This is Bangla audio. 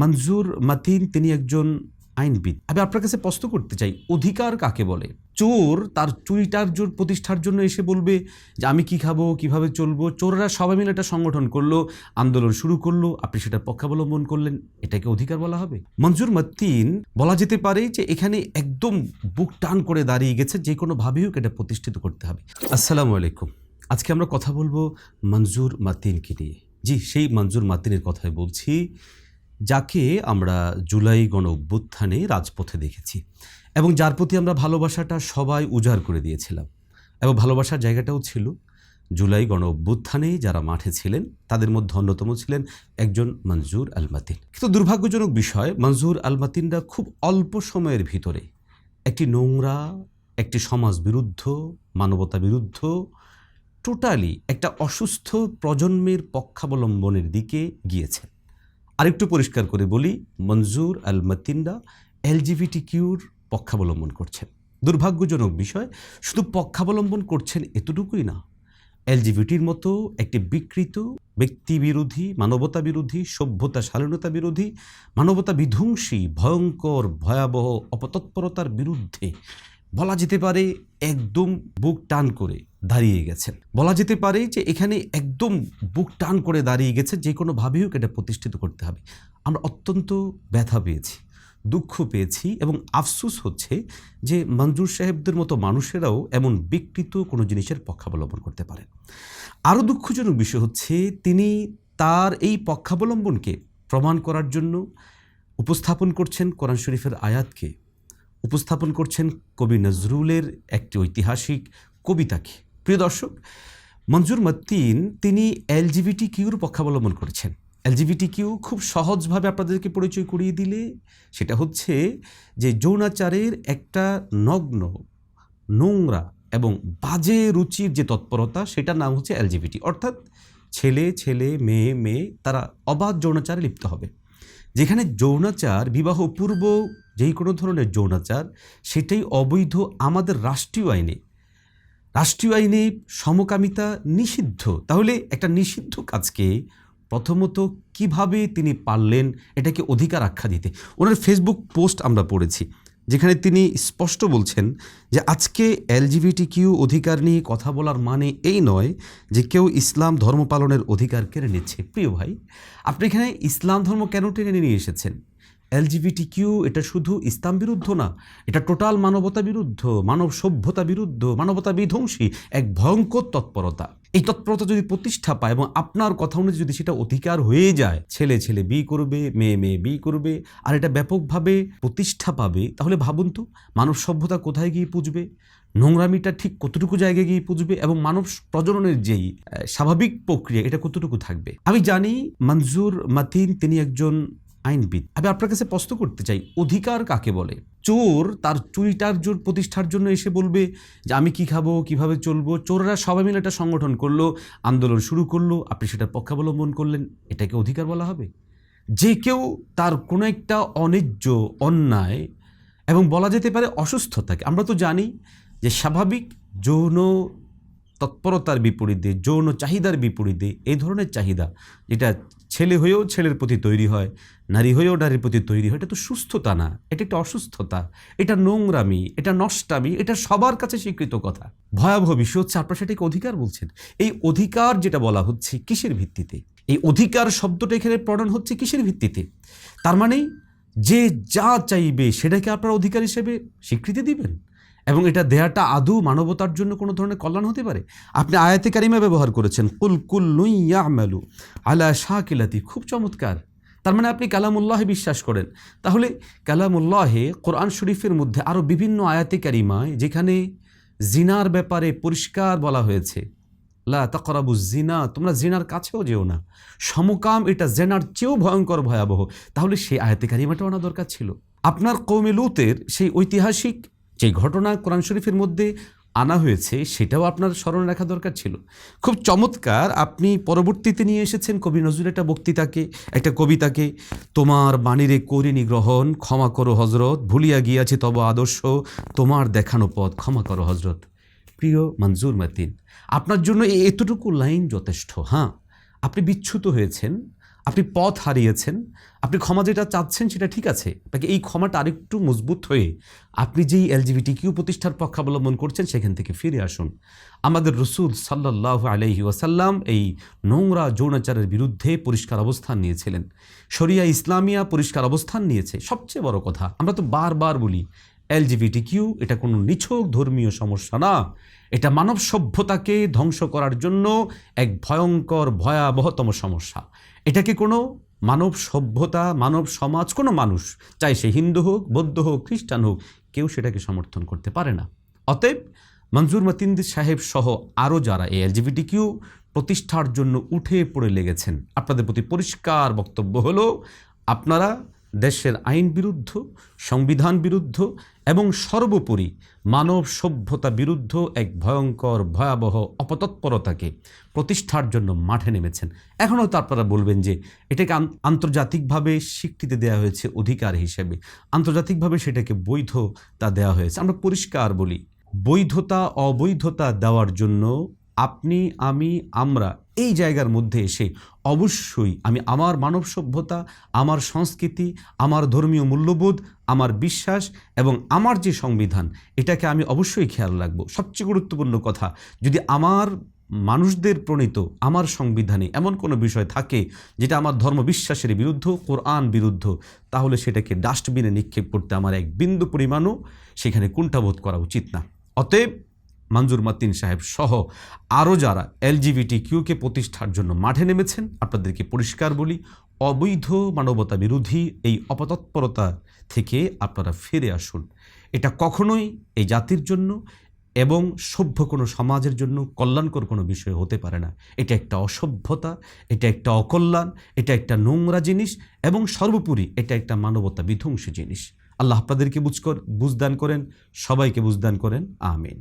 মঞ্জুর মাতিন তিনি একজন আইনবিদ। আমি আপনার কাছে প্রশ্ন করতে চাই, অধিকার কাকে বলে? চোর তার চুরিটার জোর প্রতিষ্ঠার জন্য এসে বলবে যে, আমি কি খাব, কীভাবে চলবো? চোররা সবাই মিলে একটা সংগঠন করল, আন্দোলন শুরু করল, আপনি সেটার পক্ষাবলম্বন করলেন, এটাকে অধিকার বলা হবে? মঞ্জুর মাতিন, বলা যেতে পারে যে, এখানে একদম বুক টান করে দাঁড়িয়ে গেছে, যে কোনো ভাবেই হোক এটা প্রতিষ্ঠিত করতে হবে। আসসালামু আলাইকুম। আজকে আমরা কথা বলব মঞ্জুর মাতিনকে নিয়ে। জি, সেই মঞ্জুর মাতিনের কথাই বলছি। যাকে আমরা জুলাই গণ অভ্যুত্থানে রাজপথে দেখেছি এবং যার প্রতি আমরা ভালোবাসাটা সবাই উজাড় করে দিয়েছিলাম এবং ভালোবাসার জায়গাটাও ছিল। জুলাই গণ অভ্যুত্থানে যারা মাঠে ছিলেন, তাদের মধ্যে অন্যতম ছিলেন একজন মঞ্জুর আলমাতিন। কিন্তু দুর্ভাগ্যজনক বিষয় মঞ্জুর আলমাতিনরা খুব অল্প সময়ের ভিতরে একটি নোংরা, একটি সমাজ বিরুদ্ধ মানবতা বিরুদ্ধ টোটালি একটা অসুস্থ প্রজন্মের পক্ষাবলম্বনের দিকে গিয়েছেন। আরেকটু পরিষ্কার করে বলি মঞ্জুর আল মাতিনরা এলজিবিটি কিউর পক্ষাবলম্বন করছেন। দুর্ভাগ্যজনক বিষয়, শুধু পক্ষাবলম্বন করছেন এতটুকুই না। এলজিবিটির মতো একটি বিকৃত ব্যক্তি বিরোধী মানবতা বিরোধী সভ্যতা শালীনতা বিরোধী মানবতা বিধ্বংসী ভয়ঙ্কর, ভয়াবহ, অপতৎপরতার বিরুদ্ধে বলা যেতে পারে একদম বুক টান করে দাঁড়িয়ে গেছেন। বলা যেতে পারে যে এখানে একদম বুক টান করে দাঁড়িয়ে গেছে, যে কোনোভাবেই হোক এটা প্রতিষ্ঠিত করতে হবে। আমরা অত্যন্ত ব্যথা পেয়েছি, দুঃখ পেয়েছি এবং আফসোস হচ্ছে যে মঞ্জুর সাহেবদের মতো মানুষেরাও এমন বিকৃত কোনো জিনিসের পক্ষাবলম্বন করতে পারেন। আরও দুঃখজনক বিষয় হচ্ছে তিনি তার এই পক্ষাবলম্বনকে প্রমাণ করার জন্য উপস্থাপন করছেন কোরআন শরীফের আয়াতকে। উপস্থাপন করছেন কবি নজরুলের একটি ঐতিহাসিক কবিতাকে। প্রিয় দর্শক, মঞ্জুর মতিন, তিনি এলজিবিটি কিউর পক্ষাবলম্বন করেছেন। এলজিবিটি কিউ খুব সহজভাবে আপনাদেরকে পরিচয় করিয়ে দিলে সেটা হচ্ছে যে যৌনাচারের একটা নগ্ন, নোংরা এবং বাজে রুচির যে তৎপরতা, সেটার নাম হচ্ছে এলজিবিটি। অর্থাৎ ছেলে ছেলে, মেয়ে মেয়ে, তারা অবাধ যৌনাচারে লিপ্ত হবে। যেখানে যৌনাচার, বিবাহ পূর্ব, যেই কোনো ধরনের যৌনাচার, সেটাই অবৈধ আমাদের রাষ্ট্রীয় আইনে। রাষ্ট্রীয় আইনে সমকামিতা নিষিদ্ধ। তাহলে একটা নিষিদ্ধ কাজকে প্রথমত কীভাবে তিনি পারলেন, এটাকে অধিকার আখ্যা দিতে? ওনার ফেসবুক পোস্ট আমরা পড়েছি। যেখানে তিনি স্পষ্ট বলছেন যে আজকে এলজিবিটি কিউ অধিকার নিয়ে কথা বলার মানে এই নয় যে কেউ ইসলাম ধর্ম পালনের অধিকার কেড়ে নিচ্ছে। প্রিয় ভাই, আপনি এখানে ইসলাম ধর্ম কেন টেনে নিয়ে এসেছেন? এলজিবিটি কিউ এটা শুধু ইসলাম বিরুদ্ধ না, এটা টোটাল মানবতা বিরুদ্ধ, মানব সভ্যতা বিরুদ্ধ, মানবতা বিধ্বংসী এক ভয়ঙ্কর তৎপরতা। এই তৎপরতা যদি প্রতিষ্ঠা পায় এবং আপনার কথা অনুযায়ী যদি সেটা অধিকার হয়ে যায়, ছেলে ছেলে বিয়ে করবে, মেয়ে মেয়ে বিয়ে করবে, আর এটা ব্যাপকভাবে প্রতিষ্ঠা পাবে, তাহলে ভাবুন তো, মানব সভ্যতা কোথায় গিয়ে পুজবে? নোংরামিটা ঠিক কতটুকু জায়গায় গিয়ে পুজবে এবং মানব প্রজননের যেই স্বাভাবিক প্রক্রিয়া, এটা কতটুকু থাকবে? আমি জানি মঞ্জুর মাতিন, তিনি একজন আইনবিদ। আমি আপনার কাছে প্রশ্ন করতে চাই, অধিকার কাকে বলে? চোর তার চুরিটার জোর প্রতিষ্ঠার জন্য এসে বলবে যে, আমি কি খাব, কীভাবে চলবো? চোররা সবাই মিলে একটা সংগঠন করল, আন্দোলন শুরু করল, আপনি সেটার পক্ষাবলম্বন করলেন, এটাকে অধিকার বলা হবে? যে কেউ তার কোনো একটা অন্যায্য অন্যায় এবং বলা যেতে পারে অসুস্থতাকে, আমরা তো জানি যে স্বাভাবিক যৌন তৎপরতার বিপরীতে, যৌন চাহিদার বিপরীতে এই ধরনের চাহিদা, যেটা ছেলে হয়েও ছেলের প্রতি তৈরি হয়, নারী হয়েও নারীর প্রতি তৈরি হয়, এটা তো সুস্থতা না, এটা একটা অসুস্থতা, এটা নোংরামি, এটা নষ্টামি, এটা সবার কাছে স্বীকৃত কথা। ভয়াবহ বিষয় হচ্ছে আপনারা সেটাকে অধিকার বলছেন। এই অধিকার যেটা বলা হচ্ছে কিসের ভিত্তিতে? এই অধিকার শব্দটা এখানে প্রণয়ন হচ্ছে কিসের ভিত্তিতে? তার মানে যে যা চাইবে সেটাকে আপনারা অধিকার হিসেবে স্বীকৃতি দিবেন? এবং এটা দেয়াটা আদৌ মানবতার জন্য কোনো ধরনের কল্যাণ হতে পারে? আপনি আয়াতে কারিমা ব্যবহার করেছেন, কুল কুল ইয়ামালু আলা শাহ কিলাতি খুব চমৎকার। তার মানে আপনি কালামুল্লাহে বিশ্বাস করেন। তাহলে কালামুল্লাহে কোরআন শরীফের মধ্যে আরও বিভিন্ন আয়াতে কারিমায় যেখানে জিনার ব্যাপারে পরিষ্কার বলা হয়েছে, লা তাকরাবু জিনা তোমরা জিনার কাছেও যেও না। সমকাম এটা জেনার চেয়েও ভয়ঙ্কর, ভয়াবহ। তাহলে সেই আয়াতে কারিমাটা আনা দরকার ছিল। আপনার কৌমে লুতের সেই ঐতিহাসিক যে ঘটনা কোরআন শরীফের মধ্যে আনা হয়েছে, সেটাও আপনার স্মরণ রাখা দরকার ছিল। খুব চমৎকার, আপনি পরবর্তীতে নিয়ে এসেছেন কবি নজরুল একটা বক্তৃতাকে, একটা কবিতাকে, তোমার বাণীরে করিনি গ্রহণ, ক্ষমা করো হজরত ভুলিয়া গিয়াছে তব আদর্শ, তোমার দেখানো পথ, ক্ষমা করো হজরত প্রিয় মঞ্জুর মাতিন আপনার জন্য এতটুকু লাইন যথেষ্ট হ্যাঁ? আপনি বিচ্যুত হয়েছেন আপনি পথ হারিয়েছেন, আপনি ক্ষমা যেটা চাচ্ছেন সেটা ঠিক আছে তাকে এই ক্ষমাটা আরেকটু মজবুত হয়ে আপনি যেই এলজিবিটি কিউ প্রতিষ্ঠার পক্ষাবলম্বন করছেন সেখান থেকে ফিরে আসুন। আমাদের রসুল সাল্লাহ আলহি ওয়াসাল্লাম এই নোংরা যৌনাচারের বিরুদ্ধে পরিষ্কার অবস্থান নিয়েছিলেন। শরিয়া ইসলামিয়া পরিষ্কার অবস্থান নিয়েছে, সবচেয়ে বড় কথা। আমরা তো বারবার বলি এলজিবিটি কিউ এটা কোনো নিছক ধর্মীয় সমস্যা না। এটা মানব সভ্যতাকে ধ্বংস করার জন্য এক ভয়ঙ্কর, ভয়াবহতম সমস্যা। এটাকে কোনো মানব সভ্যতা, মানব সমাজ, কোনো মানুষ, চাই সে হিন্দু হোক, বৌদ্ধ হোক, খ্রিস্টান হোক, কেউ সেটাকে সমর্থন করতে পারে না। অতএব মঞ্জুর মতিন্দি সাহেব সহ আরও যারা এই এলজিবিটি কিউ প্রতিষ্ঠার জন্য উঠে পড়ে লেগেছেন, আপনাদের প্রতি পরিষ্কার বক্তব্য হলো, আপনারা দেশের আইন বিরুদ্ধ, সংবিধান বিরুদ্ধ এবং সর্বোপরি মানব সভ্যতা বিরুদ্ধ এক ভয়ঙ্কর, ভয়াবহ অপতৎপরতাকে প্রতিষ্ঠার জন্য মাঠে নেমেছেন। এখনও তো আপনারা বলবেন যে, এটাকে আন- আন্তর্জাতিকভাবে স্বীকৃতি দেওয়া হয়েছে অধিকার হিসেবে। আন্তর্জাতিকভাবে সেটাকে বৈধতা দেওয়া হয়েছে। আমরা পরিষ্কার বলি, বৈধতা, অবৈধতা দেওয়ার জন্য আপনি, আমি, আমরা এই জায়গার মধ্যে এসে অবশ্যই আমি আমার মানব সভ্যতা, আমার সংস্কৃতি, আমার ধর্মীয় মূল্যবোধ, আমার বিশ্বাস এবং আমার যে সংবিধান, এটাকে আমি অবশ্যই খেয়াল রাখব। সবচেয়ে গুরুত্বপূর্ণ কথা, যদি আমার মানুষদের প্রণীত, আমার সংবিধানে এমন কোনো বিষয় থাকে যেটা আমার ধর্ম বিশ্বাসের বিরুদ্ধ, কোরআন বিরুদ্ধ, তাহলে সেটাকে ডাস্টবিনে নিক্ষেপ করতে আমার এক বিন্দু পরিমাণও সেখানে কুণ্ঠাবোধ করা উচিত না। অতএব মঞ্জুর মাতিন সাহেব সহ আরও যারা এলজিবিটি কিউকে প্রতিষ্ঠার জন্য মাঠে নেমেছেন, আপনাদেরকে পরিষ্কার বলি, অবৈধ মানবতা বিরোধী এই অপতৎপরতা থেকে আপনারা ফিরে আসুন। এটা কখনোই এই জাতির জন্য এবং সভ্য কোনো সমাজের জন্য কল্যাণকর কোনো বিষয় হতে পারে না। এটা একটা অসভ্যতা, এটা একটা অকল্যাণ, এটা একটা নোংরা জিনিস এবং সর্বোপরি এটা একটা মানবতা বিধ্বংসী জিনিস। আল্লাহ আপনাদেরকে বুঝ বুঝদান করেন, সবাইকে বুঝদান করেন, আমিন।